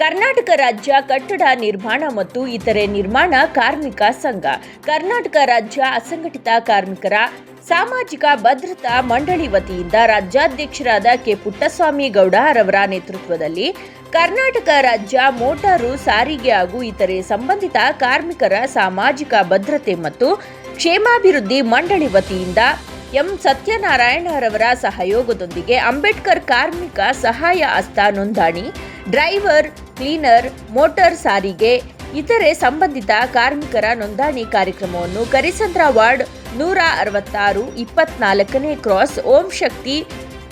ಕರ್ನಾಟಕ ರಾಜ್ಯ ಕಟ್ಟಡ ನಿರ್ಮಾಣ ಮತ್ತು ಇತರೆ ನಿರ್ಮಾಣ ಕಾರ್ಮಿಕ ಸಂಘ. ಕರ್ನಾಟಕ ರಾಜ್ಯ ಅಸಂಘಟಿತ ಕಾರ್ಮಿಕರ ಸಾಮಾಜಿಕ ಭದ್ರತಾ ಮಂಡಳಿ ವತಿಯಿಂದ ರಾಜ್ಯಾಧ್ಯಕ್ಷರಾದ ಕೆ. ಪುಟ್ಟಸ್ವಾಮಿ ಗೌಡ ರವರ ನೇತೃತ್ವದಲ್ಲಿ ಕರ್ನಾಟಕ ರಾಜ್ಯ ಮೋಟಾರು, ಸಾರಿಗೆ ಹಾಗೂ ಇತರೆ ಸಂಬಂಧಿತ ಕಾರ್ಮಿಕರ ಸಾಮಾಜಿಕ ಭದ್ರತೆ ಮತ್ತು ಕ್ಷೇಮಾಭಿವೃದ್ಧಿ ಮಂಡಳಿ ವತಿಯಿಂದ ಎಂ ಸತ್ಯನಾರಾಯಣರವರ ಸಹಯೋಗದೊಂದಿಗೆ ಅಂಬೇಡ್ಕರ್ ಕಾರ್ಮಿಕ ಸಹಾಯ ಹಸ್ತ ನೋಂದಣಿ, ಡ್ರೈವರ್, ಕ್ಲೀನರ್, ಮೋಟಾರ್ ಸಾರಿಗೆ, ಇತರೆ ಸಂಬಂಧಿತ ಕಾರ್ಮಿಕರ ನೋಂದಣಿ ಕಾರ್ಯಕ್ರಮವನ್ನು ಕರಿಸಂದ್ರ ವಾರ್ಡ್ ನೂರ ಅರವತ್ತಾರು ಇಪ್ಪತ್ನಾಲ್ಕನೇ cross Om Shakti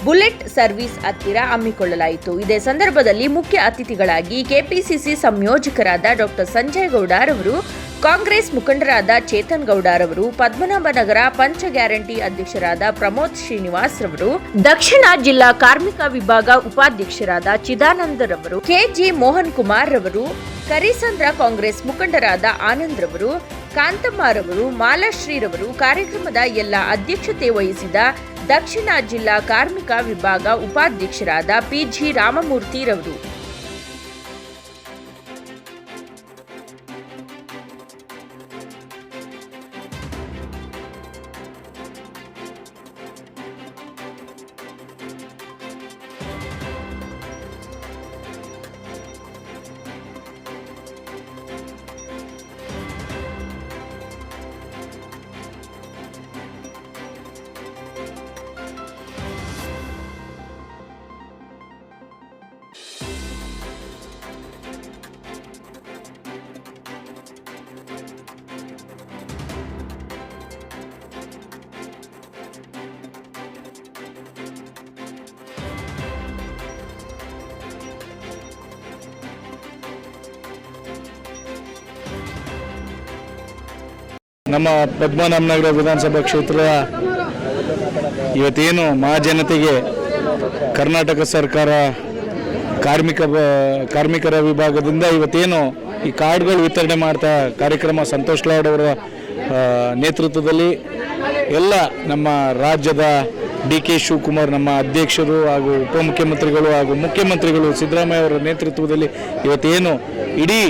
bullet service ಹತ್ತಿರ ಹಮ್ಮಿಕೊಳ್ಳಲಾಯಿತು. ಇದೇ ಸಂದರ್ಭದಲ್ಲಿ ಮುಖ್ಯ ಅತಿಥಿಗಳಾಗಿ ಕೆಪಿಸಿಸಿ ಸಂಯೋಜಕರಾದ ಡಾಕ್ಟರ್ ಸಂಜಯ್ ಗೌಡರವರು ಕಾಂಗ್ರೆಸ್ ಮುಖಂಡರಾದ ಚೇತನ್ ಗೌಡರವರು ಪದ್ಮನಾಭನಗರ ಪಂಚ ಗ್ಯಾರಂಟಿ ಅಧ್ಯಕ್ಷರಾದ ಪ್ರಮೋದ್ ಶ್ರೀನಿವಾಸ್ ರವರು, ದಕ್ಷಿಣ ಜಿಲ್ಲಾ ಕಾರ್ಮಿಕ ವಿಭಾಗ ಉಪಾಧ್ಯಕ್ಷರಾದ ಚಿದಾನಂದರವರು ಕೆಜಿ ಮೋಹನ್ ಕುಮಾರ್ ರವರು, ಕರಿಸಂದ್ರ ಕಾಂಗ್ರೆಸ್ ಮುಖಂಡರಾದ ಆನಂದ್ ರವರು ಕಾಂತಮ್ಮರವರು ಮಾಲಾಶ್ರೀರವರು ಕಾರ್ಯಕ್ರಮದ ಎಲ್ಲ ಅಧ್ಯಕ್ಷತೆ ವಹಿಸಿದ ದಕ್ಷಿಣ ಜಿಲ್ಲಾ ಕಾರ್ಮಿಕ ವಿಭಾಗ ಉಪಾಧ್ಯಕ್ಷರಾದ ಪಿಜಿ ರಾಮಮೂರ್ತಿರವರು ನಮ್ಮ ಪದ್ಮನಾಭನಗರ ವಿಧಾನಸಭಾ ಕ್ಷೇತ್ರದ ಇವತ್ತೇನು ಮಹಾಜನತೆಗೆ ಕರ್ನಾಟಕ ಸರ್ಕಾರ ಕಾರ್ಮಿಕ ಕಾರ್ಮಿಕರ ವಿಭಾಗದಿಂದ ಇವತ್ತೇನು ಈ ಕಾರ್ಡ್ಗಳು ವಿತರಣೆ ಮಾಡ್ತಾ ಕಾರ್ಯಕ್ರಮ ಸಂತೋಷ್ ಲಾಡ್ ಅವರ ನೇತೃತ್ವದಲ್ಲಿ ಎಲ್ಲ ನಮ್ಮ ರಾಜ್ಯದ ಡಿ ಕೆ ಶಿವಕುಮಾರ್ ನಮ್ಮ ಅಧ್ಯಕ್ಷರು ಹಾಗೂ ಉಪಮುಖ್ಯಮಂತ್ರಿಗಳು ಹಾಗೂ ಮುಖ್ಯಮಂತ್ರಿಗಳು ಸಿದ್ದರಾಮಯ್ಯ ಅವರ ನೇತೃತ್ವದಲ್ಲಿ ಇವತ್ತೇನು ಇಡೀ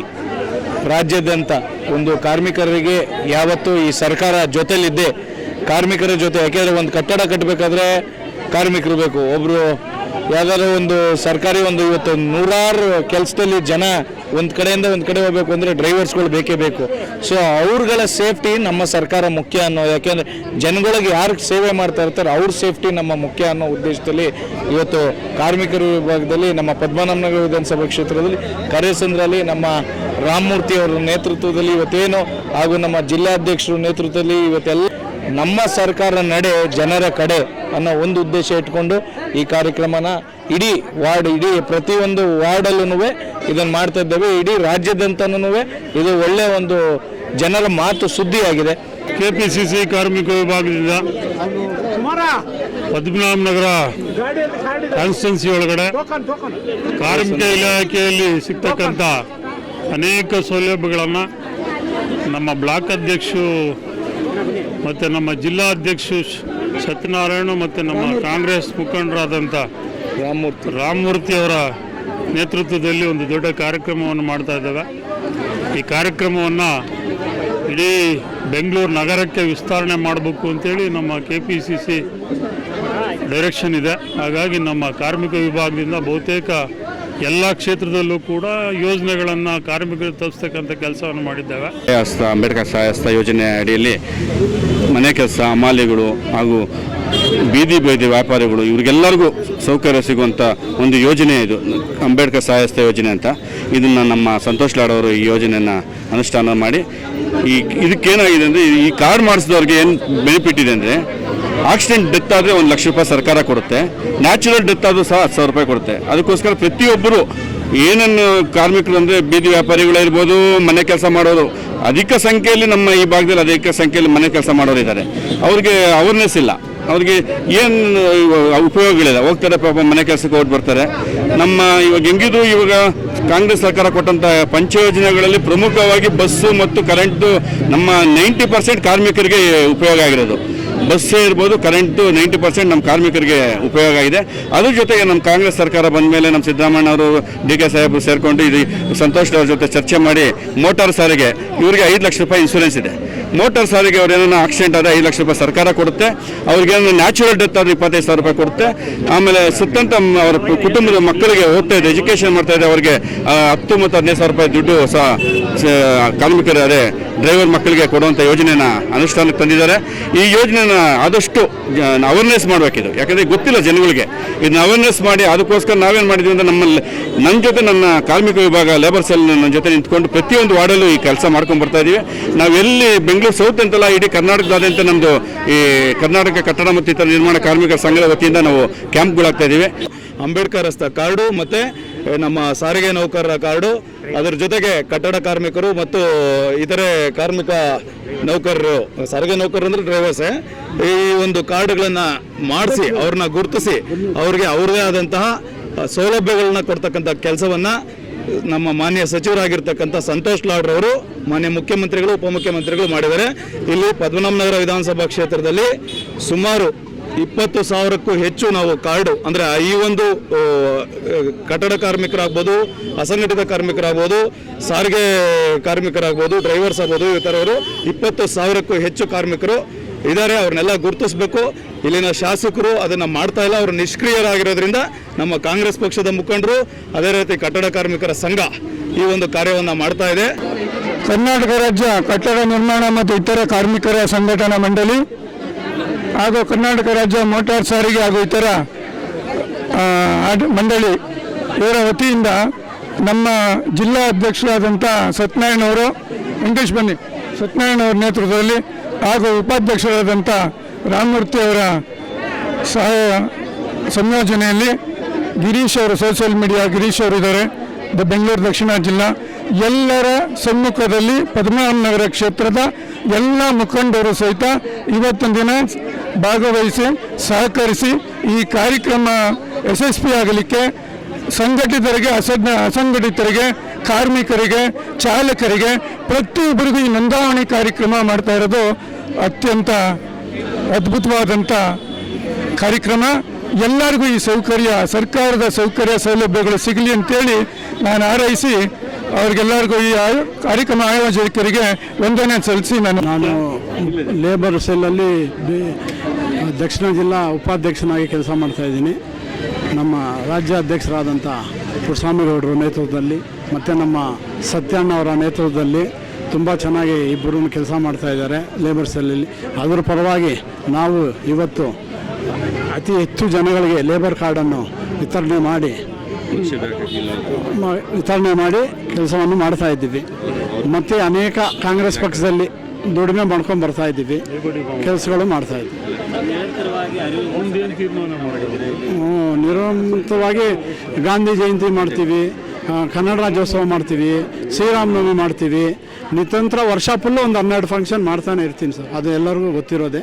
ರಾಜ್ಯಾದ್ಯಂತ ಒಂದು ಕಾರ್ಮಿಕರಿಗೆ ಯಾವತ್ತೂ ಈ ಸರ್ಕಾರ ಜೊತೆಲಿದ್ದೆ. ಕಾರ್ಮಿಕರ ಜೊತೆ ಯಾಕೆಂದರೆ ಒಂದು ಕಟ್ಟಡ ಕಟ್ಟಬೇಕಾದ್ರೆ ಕಾರ್ಮಿಕರು ಬೇಕು. ಒಬ್ಬರು ಯಾವ್ದಾದ್ರು ಒಂದು ಸರ್ಕಾರಿ ಒಂದು ಇವತ್ತು ನೂರಾರು ಕೆಲಸದಲ್ಲಿ ಜನ ಒಂದು ಕಡೆಯಿಂದ ಒಂದು ಕಡೆ ಹೋಗಬೇಕು ಅಂದರೆ ಡ್ರೈವರ್ಸ್ಗಳು ಬೇಕೇ ಬೇಕು. ಸೊ ಅವ್ರಗಳ ಸೇಫ್ಟಿ ನಮ್ಮ ಸರ್ಕಾರ ಮುಖ್ಯ ಅನ್ನೋ, ಯಾಕೆಂದರೆ ಜನಗಳಿಗೆ ಯಾರು ಸೇವೆ ಮಾಡ್ತಾ ಇರ್ತಾರೆ ಅವ್ರ ಸೇಫ್ಟಿ ನಮ್ಮ ಮುಖ್ಯ ಅನ್ನೋ ಉದ್ದೇಶದಲ್ಲಿ ಇವತ್ತು ಕಾರ್ಮಿಕರ ವಿಭಾಗದಲ್ಲಿ, ನಮ್ಮ ಪದ್ಮನಾಭನಗರ ವಿಧಾನಸಭಾ ಕ್ಷೇತ್ರದಲ್ಲಿ ಕಾರ್ಯಸಂದ್ರಲ್ಲಿ ನಮ್ಮ ರಾಮಮೂರ್ತಿ ಅವರ ನೇತೃತ್ವದಲ್ಲಿ ಇವತ್ತೇನು, ಹಾಗೂ ನಮ್ಮ ಜಿಲ್ಲಾಧ್ಯಕ್ಷರ ನೇತೃತ್ವದಲ್ಲಿ ಇವತ್ತೆಲ್ಲ ನಮ್ಮ ಸರ್ಕಾರ ನಡೆ ಜನರ ಕಡೆ ಅನ್ನೋ ಒಂದು ಉದ್ದೇಶ ಇಟ್ಕೊಂಡು ಈ ಕಾರ್ಯಕ್ರಮನ ಇಡೀ ವಾರ್ಡ್, ಇಡೀ ಪ್ರತಿಯೊಂದು ವಾರ್ಡಲ್ಲೂ ಇದನ್ನು ಮಾಡ್ತಾ ಇದ್ದೇವೆ. ಇಡೀ ರಾಜ್ಯದಂತನೂ ಇದು ಒಳ್ಳೆಯ ಒಂದು ಜನರ ಮಾತು ಸುದ್ದಿಯಾಗಿದೆ. ಕೆಪಿಸಿಸಿ ಕಾರ್ಮಿಕ ವಿಭಾಗದಿಂದ ಪದ್ಮನಾಭನಗರ ಕಾನ್ಸ್ಟಿಟ್ಯೂನ್ಸಿ ಒಳಗಡೆ ಕಾರ್ಮಿಕ ಇಲಾಖೆಯಲ್ಲಿ ಸಿಗ್ತಕ್ಕಂಥ ಅನೇಕ ಸೌಲಭ್ಯಗಳನ್ನು ನಮ್ಮ ಬ್ಲಾಕ್ ಅಧ್ಯಕ್ಷರು ಮತ್ತು ನಮ್ಮ ಜಿಲ್ಲಾ ಅಧ್ಯಕ್ಷರು ಸತ್ಯನಾರಾಯಣ ಮತ್ತು ನಮ್ಮ ಕಾಂಗ್ರೆಸ್ ಮುಖಂಡರಾದಂಥ ರಾಮಮೂರ್ತಿ. ರಾಮಮೂರ್ತಿ ಅವರ ನೇತೃತ್ವದಲ್ಲಿ ಒಂದು ದೊಡ್ಡ ಕಾರ್ಯಕ್ರಮವನ್ನು ಮಾಡ್ತಾ ಇದ್ದೇವೆ. ಈ ಕಾರ್ಯಕ್ರಮವನ್ನು ಇಡೀ ಬೆಂಗಳೂರು ನಗರಕ್ಕೆ ವಿಸ್ತರಣೆ ಮಾಡಬೇಕು ಅಂತೇಳಿ ನಮ್ಮ K P C C direction ಇದೆ. ಹಾಗಾಗಿ ನಮ್ಮ ಕಾರ್ಮಿಕ ವಿಭಾಗದಿಂದ ಬಹುತೇಕ ಎಲ್ಲ ಕ್ಷೇತ್ರದಲ್ಲೂ ಕೂಡ ಯೋಜನೆಗಳನ್ನು ಕಾರ್ಮಿಕರು ತಪ್ಪಿಸ್ತಕ್ಕಂಥ ಕೆಲಸವನ್ನು ಮಾಡಿದ್ದೇವೆ. ಅಂಬೇಡ್ಕರ್ ಸಹಾಯಸ್ಥ ಯೋಜನೆ ಅಡಿಯಲ್ಲಿ ಮನೆ ಕೆಲಸ ಮಾಲೆಗಳು ಹಾಗೂ ಬೀದಿ ಬೀದಿ ವ್ಯಾಪಾರಿಗಳು, ಇವರಿಗೆಲ್ಲರಿಗೂ ಸೌಕರ್ಯ ಸಿಗುವಂಥ ಒಂದು ಯೋಜನೆ ಇದು. ಅಂಬೇಡ್ಕರ್ ಸಹಾಯಸ್ತ ಯೋಜನೆ ಅಂತ. ಇದನ್ನು ನಮ್ಮ ಸಂತೋಷ್ ಲಾಡ್ ಅವರು ಈ ಯೋಜನೆಯನ್ನು ಅನುಷ್ಠಾನ ಮಾಡಿ, ಈ ಇದಕ್ಕೇನಾಗಿದೆ ಅಂದರೆ, ಈ ಕಾರ್ಡ್ ಮಾಡಿಸಿದವ್ರಿಗೆ ಏನು ಬೆನಿಫಿಟ್ ಇದೆ ಅಂದರೆ ಆಕ್ಸಿಡೆಂಟ್ ಡೆತ್ ಆದರೆ ಒಂದು ಲಕ್ಷ ರೂಪಾಯಿ ಸರ್ಕಾರ ಕೊಡುತ್ತೆ ನ್ಯಾಚುರಲ್ ಡೆತ್ ಆದರೂ ಸಹ ಹತ್ತು ಸಾವಿರ ರೂಪಾಯಿ ಕೊಡುತ್ತೆ. ಅದಕ್ಕೋಸ್ಕರ ಪ್ರತಿಯೊಬ್ಬರು ಏನನ್ನು ಕಾರ್ಮಿಕರು ಅಂದರೆ, ಬೀದಿ ವ್ಯಾಪಾರಿಗಳಿರ್ಬೋದು ಮನೆ ಕೆಲಸ ಮಾಡೋರು, ಅಧಿಕ ಸಂಖ್ಯೆಯಲ್ಲಿ ನಮ್ಮ ಈ ಭಾಗದಲ್ಲಿ ಅಧಿಕ ಸಂಖ್ಯೆಯಲ್ಲಿ ಮನೆ ಕೆಲಸ ಮಾಡೋರು ಇದ್ದಾರೆ ಅವ್ರಿಗೆ ಅವೇರ್ನೆಸ್ ಇಲ್ಲ. ಅವ್ರಿಗೆ ಏನು ಉಪಯೋಗಗಳಿಲ್ಲ. ಹೋಗ್ತಾರೆ, ಪಾಪ ಮನೆ ಕೆಲಸಕ್ಕೆ ಹೋಗಿ ಬರ್ತಾರೆ. ನಮ್ಮ ಇವಾಗ ಹೆಂಗಿದು ಇವಾಗ ಕಾಂಗ್ರೆಸ್ ಸರ್ಕಾರ ಕೊಟ್ಟಂಥ ಪಂಚ ಯೋಜನೆಗಳಲ್ಲಿ ಪ್ರಮುಖವಾಗಿ ಬಸ್ಸು ಮತ್ತು ಕರೆಂಟು ನಮ್ಮ ನೈಂಟಿ ಪರ್ಸೆಂಟ್ ಕಾರ್ಮಿಕರಿಗೆ ಉಪಯೋಗ ಆಗಿರೋದು. ಬಸ್ಸೇ ಇರ್ಬೋದು, ಕರೆಂಟು ನೈಂಟಿ ಪರ್ಸೆಂಟ್ ನಮ್ಮ ಕಾರ್ಮಿಕರಿಗೆ ಉಪಯೋಗ ಆಗಿದೆ. ಅದ್ರ ಜೊತೆಗೆ ನಮ್ಮ ಕಾಂಗ್ರೆಸ್ ಸರ್ಕಾರ ಬಂದ ಮೇಲೆ ನಮ್ಮ ಸಿದ್ದರಾಮಯ್ಯ ಅವರು, ಡಿ ಕೆ ಸಾಹೇಬರು ಸೇರಿಕೊಂಡು ಇದು ಸಂತೋಷ್ ಅವ್ರ ಜೊತೆ ಚರ್ಚೆ ಮಾಡಿ ಮೋಟಾರ್ ಸಾರಿಗೆ, ಇವರಿಗೆ ಐದು ಲಕ್ಷ ರೂಪಾಯಿ ಇನ್ಶೂರೆನ್ಸ್ ಇದೆ. ಮೋಟಾರ್ ಸಾರಿಗೆ ಅವ್ರು ಏನಾರ ಆಕ್ಸಿಡೆಂಟ್ ಆದರೆ ಐದು ಲಕ್ಷ ರೂಪಾಯಿ ಸರ್ಕಾರ ಕೊಡುತ್ತೆ, ಅವ್ರಿಗೆ ಏನಾದ್ರು ನ್ಯಾಚುರಲ್ ಡೆತ್ ಆದರೆ ಇಪ್ಪತ್ತೈದು ಸಾವಿರ ರೂಪಾಯಿ ಕೊಡುತ್ತೆ. ಆಮೇಲೆ ಸುತ್ತಂತ ಅವರ ಕುಟುಂಬದ ಮಕ್ಕಳಿಗೆ ಓದ್ತಾ ಇದೆ ಎಜುಕೇಷನ್ ಮಾಡ್ತಾ ಇದೆ, ಅವರಿಗೆ ಹತ್ತು ಮತ್ತು ಹದಿನೈದು ಸಾವಿರ ರೂಪಾಯಿ ದುಡ್ಡು ಸಹ ಕಾರ್ಮಿಕರು ಡ್ರೈವರ್ ಮಕ್ಕಳಿಗೆ ಕೊಡುವಂಥ ಯೋಜನೆನ ಅನುಷ್ಠಾನಕ್ಕೆ ತಂದಿದ್ದಾರೆ. ಈ ಯೋಜನೆನ ಆದಷ್ಟು ಅವೇರ್ನೆಸ್ ಮಾಡಬೇಕಿದು. ಯಾಕಂದರೆ ಗೊತ್ತಿಲ್ಲ ಜನಗಳಿಗೆ. ಇದನ್ನ ಅವೇರ್ನೆಸ್ ಮಾಡಿ ಅದಕ್ಕೋಸ್ಕರ ನಾವೇನು ಮಾಡಿದ್ವಿ ಅಂದರೆ ನಮ್ಮಲ್ಲಿ ನನ್ನ ಜೊತೆ ನನ್ನ ಕಾರ್ಮಿಕ ವಿಭಾಗ ಲೇಬರ್ ಸೆಲ್ ನನ್ನ ಜೊತೆ ನಿಂತ್ಕೊಂಡು ಪ್ರತಿಯೊಂದು ವಾರ್ಡಲ್ಲೂ ಈ ಕೆಲಸ ಮಾಡ್ಕೊಂಡು ಬರ್ತಾ ಇದ್ದೀವಿ ನಾವು ಎಲ್ಲಿ ಬೆಂಗಳೂರು ಸೌತ್ ಅಂತಲ್ಲ, ಇಡೀ ಕರ್ನಾಟಕದಾದ್ಯಂತ ನಮ್ಮದು ಈ ಕರ್ನಾಟಕ ಕಟ್ಟಡ ಮತ್ತು ಇತರ ನಿರ್ಮಾಣ ಕಾರ್ಮಿಕರ ಸಂಘದ ವತಿಯಿಂದ ನಾವು ಕ್ಯಾಂಪ್ಗಳಾಗ್ತಾ ಇದ್ದೀವಿ ಅಂಬೇಡ್ಕರ್ ರಸ್ತೆ ಕಾರ್ಡು ಮತ್ತೆ ನಮ್ಮ ಸಾರಿಗೆ ನೌಕರರ ಕಾರ್ಡು, ಅದರ ಜೊತೆಗೆ ಕಟ್ಟಡ ಕಾರ್ಮಿಕರು ಮತ್ತು ಇತರೆ ಕಾರ್ಮಿಕ ನೌಕರರು, ಸಾರಿಗೆ ನೌಕರರು ಅಂದರೆ ಡ್ರೈವರ್ಸೇ ಈ ಒಂದು ಕಾರ್ಡ್ಗಳನ್ನ ಮಾಡಿಸಿ, ಅವ್ರನ್ನ ಗುರುತಿಸಿ, ಅವ್ರಿಗೆ ಅವ್ರದೇ ಆದಂತಹ ಸೌಲಭ್ಯಗಳನ್ನ ಕೊಡ್ತಕ್ಕಂಥ ಕೆಲಸವನ್ನ ನಮ್ಮ ಮಾನ್ಯ ಸಚಿವರಾಗಿರ್ತಕ್ಕಂಥ ಸಂತೋಷ್ ಲಾಡ್ ಅವರು, ಮಾನ್ಯ ಮುಖ್ಯಮಂತ್ರಿಗಳು, ಉಪಮುಖ್ಯಮಂತ್ರಿಗಳು ಮಾಡಿದ್ದಾರೆ. ಇಲ್ಲಿ ಪದ್ಮನಾಭನಗರ ವಿಧಾನಸಭಾ ಕ್ಷೇತ್ರದಲ್ಲಿ ಸುಮಾರು ಇಪ್ಪತ್ತು ಸಾವಿರಕ್ಕೂ ಹೆಚ್ಚು ನಾವು ಕಾರ್ಡು, ಅಂದರೆ ಈ ಒಂದು ಕಟ್ಟಡ ಕಾರ್ಮಿಕರಾಗ್ಬೋದು, ಅಸಂಘಟಿತ ಕಾರ್ಮಿಕರಾಗ್ಬೋದು, ಸಾರಿಗೆ ಕಾರ್ಮಿಕರಾಗ್ಬೋದು, ಡ್ರೈವರ್ಸ್ ಆಗ್ಬೋದು ಈ ಥರವರು ಇಪ್ಪತ್ತು ಸಾವಿರಕ್ಕೂ ಹೆಚ್ಚು ಕಾರ್ಮಿಕರು ಇದ್ದಾರೆ, ಅವ್ರನ್ನೆಲ್ಲ ಗುರುತಿಸಬೇಕು. ಇಲ್ಲಿನ ಶಾಸಕರು ಅದನ್ನು ಮಾಡ್ತಾ ಇಲ್ಲ, ಅವರು ನಿಷ್ಕ್ರಿಯರಾಗಿರೋದ್ರಿಂದ ನಮ್ಮ ಕಾಂಗ್ರೆಸ್ ಪಕ್ಷದ ಮುಖಂಡರು, ಅದೇ ರೀತಿ ಕಟ್ಟಡ ಕಾರ್ಮಿಕರ ಸಂಘ ಈ ಒಂದು ಕಾರ್ಯವನ್ನು ಮಾಡ್ತಾ ಇದೆ. ಕರ್ನಾಟಕ ರಾಜ್ಯ ಕಟ್ಟಡ ನಿರ್ಮಾಣ ಮತ್ತು ಇತರ ಕಾರ್ಮಿಕರ ಸಂಘಟನಾ ಮಂಡಳಿ ಹಾಗೂ ಕರ್ನಾಟಕ ರಾಜ್ಯ ಮೋಟಾರ್ ಸಾರಿಗೆ ಹಾಗೂ ಇತರ ಮಂಡಳಿ ಇವರ ವತಿಯಿಂದ ನಮ್ಮ ಜಿಲ್ಲಾ ಅಧ್ಯಕ್ಷರಾದಂಥ ಸತ್ಯನಾರಾಯಣ ಅವರು ವೆಂಕಟೇಶ್ ಬನ್ನಿ, ಸತ್ಯನಾರಾಯಣ ಅವರ ನೇತೃತ್ವದಲ್ಲಿ ಹಾಗೂ ಉಪಾಧ್ಯಕ್ಷರಾದಂಥ ರಾಮಮೂರ್ತಿ ಅವರ ಸಹಾಯ ಸಂಯೋಜನೆಯಲ್ಲಿ ಗಿರೀಶ್ ಅವರು ಸೋಷಿಯಲ್ ಮೀಡಿಯಾ ಗಿರೀಶ್ ಅವರು ಇದ್ದಾರೆ. ದ ಬೆಂಗಳೂರು ದಕ್ಷಿಣ ಜಿಲ್ಲಾ. ಎಲ್ಲರ ಸಮ್ಮುಖದಲ್ಲಿ ಪದ್ಮನಾಭನಗರ ಕ್ಷೇತ್ರದ ಎಲ್ಲ ಮುಖಂಡರು ಸಹಿತ ಇವತ್ತಿನ ದಿನ ಭಾಗವಹಿಸಿ, ಸಹಕರಿಸಿ ಈ ಕಾರ್ಯಕ್ರಮ ಯಶಸ್ವಿ ಆಗಲಿಕ್ಕೆ ಸಂಘಟಿತರಿಗೆ, ಅಸಜ್ಞ, ಅಸಂಘಟಿತರಿಗೆ, ಕಾರ್ಮಿಕರಿಗೆ, ಚಾಲಕರಿಗೆ ಪ್ರತಿಯೊಬ್ಬರಿಗೂ ಈ ನೋಂದಾವಣಿ ಕಾರ್ಯಕ್ರಮ ಮಾಡ್ತಾ ಇರೋದು ಅತ್ಯಂತ ಅದ್ಭುತವಾದಂಥ ಕಾರ್ಯಕ್ರಮ. ಎಲ್ಲರಿಗೂ ಈ ಸೌಕರ್ಯ, ಸರ್ಕಾರದ ಸೌಕರ್ಯ ಸೌಲಭ್ಯಗಳು ಸಿಗಲಿ ಅಂತೇಳಿ ನಾನು ಹಾರೈಸಿ ಅವ್ರಿಗೆಲ್ಲರಿಗೂ ಈ ಕಾರ್ಯಕ್ರಮ ಆಯೋಜಕರಿಗೆ ವಂದನೆ ಸಲ್ಲಿಸಿ ನಾನು ನಾನು ಲೇಬರ್ ಸೆಲ್ಲಲ್ಲಿ ದಕ್ಷಿಣ ಜಿಲ್ಲಾ ಉಪಾಧ್ಯಕ್ಷನಾಗಿ ಕೆಲಸ ಮಾಡ್ತಾ ಇದ್ದೀನಿ. ನಮ್ಮ ರಾಜ್ಯಾಧ್ಯಕ್ಷರಾದಂಥ ಪುಟ್ಟಸ್ವಾಮಿಗೌಡರ ನೇತೃತ್ವದಲ್ಲಿ ಮತ್ತು ನಮ್ಮ ಸತ್ಯಣ್ಣ ಅವರ ನೇತೃತ್ವದಲ್ಲಿ ತುಂಬ ಚೆನ್ನಾಗಿ ಇಬ್ಬರೂ ಕೆಲಸ ಮಾಡ್ತಾ ಇದ್ದಾರೆ ಲೇಬರ್ ಸೆಲ್ಲಲ್ಲಿ ಅದರ ಪರವಾಗಿ ನಾವು ಇವತ್ತು ಅತಿ ಹೆಚ್ಚು ಜನಗಳಿಗೆ ಲೇಬರ್ ಕಾರ್ಡನ್ನು ವಿತರಣೆ ಮಾಡಿ ವಿತರಣೆ ಮಾಡಿ ಕೆಲಸವನ್ನು ಮಾಡ್ತಾ ಇದ್ದೀವಿ. ಮತ್ತು ಅನೇಕ ಕಾಂಗ್ರೆಸ್ ಪಕ್ಷದಲ್ಲಿ ದುಡಿಮೆ ಮಾಡ್ಕೊಂಡು ಬರ್ತಾ ಇದ್ದೀವಿ. ಕೆಲಸಗಳು ಮಾಡ್ತಾ ಇದ್ದೀವಿ. ನಿರಂತರವಾಗಿ ಗಾಂಧಿ ಜಯಂತಿ ಮಾಡ್ತೀವಿ. ಕನ್ನಡ ರಾಜ್ಯೋತ್ಸವ ಮಾಡ್ತೀವಿ. ಶ್ರೀರಾಮನವಮಿ ಮಾಡ್ತೀವಿ. ನಿತಂತ್ರ ವರ್ಷ ಫುಲ್ಲು ಒಂದು ಹನ್ನೆರಡು ಫಂಕ್ಷನ್ ಮಾಡ್ತಾನೆ ಇರ್ತೀನಿ ಸರ್. ಅದು ಎಲ್ಲರಿಗೂ ಗೊತ್ತಿರೋದೆ.